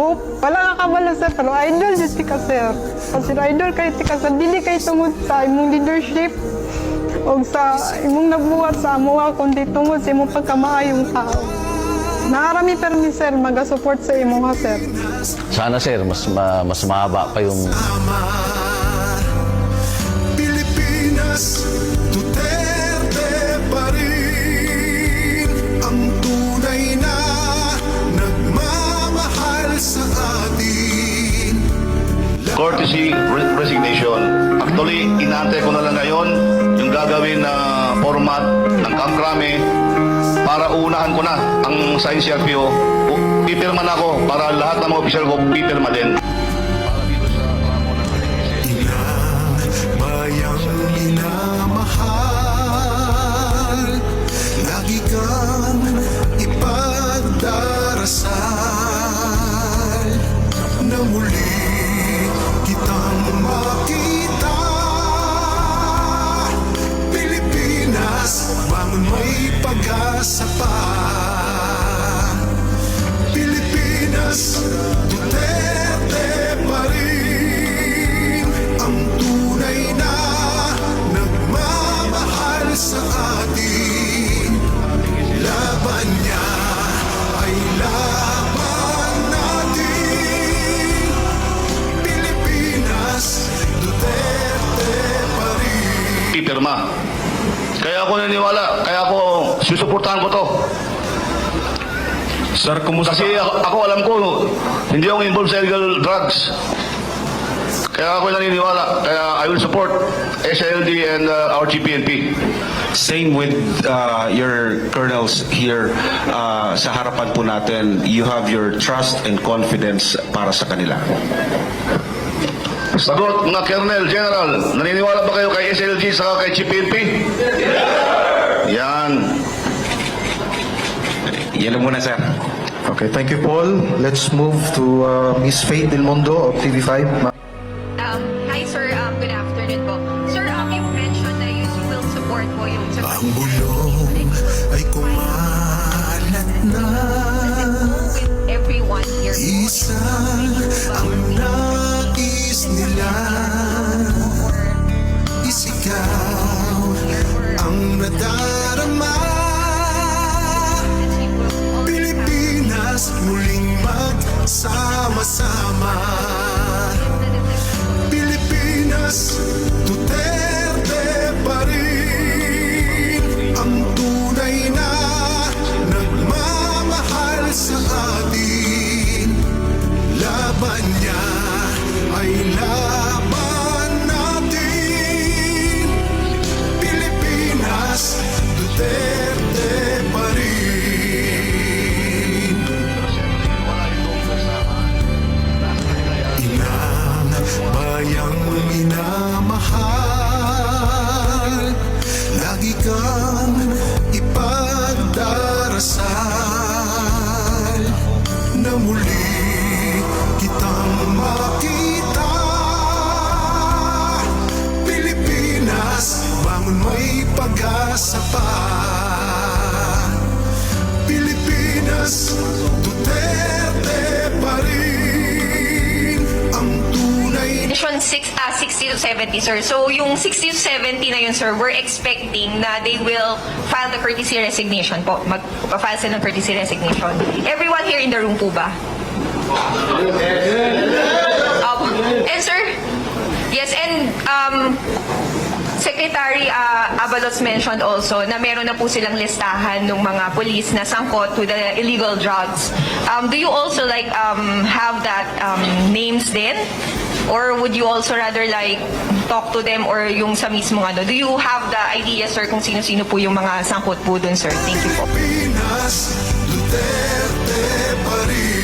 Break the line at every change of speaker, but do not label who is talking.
hope. Wala ka kabala sir, pero idol yun tika sir. Kasi idol kayo tika sir, dili kayo tungod sa imong leadership o sa imong nabuhat sa amuha kundi tungod sa imong pagkamaayong tao. Naarami permi sir, maga-support sa imo ha sir.
Sana sir, mas, ma- mas mahaba pa yung
Pilipinas,
re- resignation. Actually, inaantay ko na lang ngayon yung gagawin na format ng Kamkrame para unahan ko na ang Science. U- Pipirma na ako para lahat ng mga opisyal ko pipirma din.
Bayang minamahal Lagi kang rin
Pipirma. Kaya ako naniniwala, kaya ako susuportahan ko to.
Sir, kumusta?
Kasi ako, ako alam ko, hindi ako involved sa illegal drugs. Kaya ako naniniwala, kaya I will support SLD and uh, our GPNP.
Same with uh, your colonels here uh, sa harapan po natin. You have your trust and confidence para sa kanila.
Sagot, mga Colonel, General, naniniwala ba kayo kay SLG saka kay GPNP? Yan.
Yan lang muna, sir.
Okay, thank you, Paul. Let's move to uh, Miss Faith Del Mundo of TV5. Ma-
Um, hi sir, um, good afternoon po. Sir, um, you mentioned na you will support po yung sa
Ang bulong ay kumalat na
everyone here.
Isa Niya ay laban natin. Pilipinas, Duterte Bangon may pag-asa pa Pilipinas, Duterte pa rin Ang tunay
Mission 6, ah, 60 to 70, sir. So, yung 60 to 70 na yun, sir, we're expecting na they will file the courtesy resignation po. Mag-file sila ng courtesy resignation. Everyone here in the room po ba? Opo. And sir, yes, and um, Secretary uh, Abalos mentioned also na meron na po silang listahan ng mga police na sangkot to the illegal drugs. Um, do you also like um, have that um, names din? Or would you also rather like talk to them or yung sa mismo ano? Do you have the idea, sir, kung sino-sino po yung mga sangkot po dun, sir? Thank you po.
Pilipinas, Duterte pa rin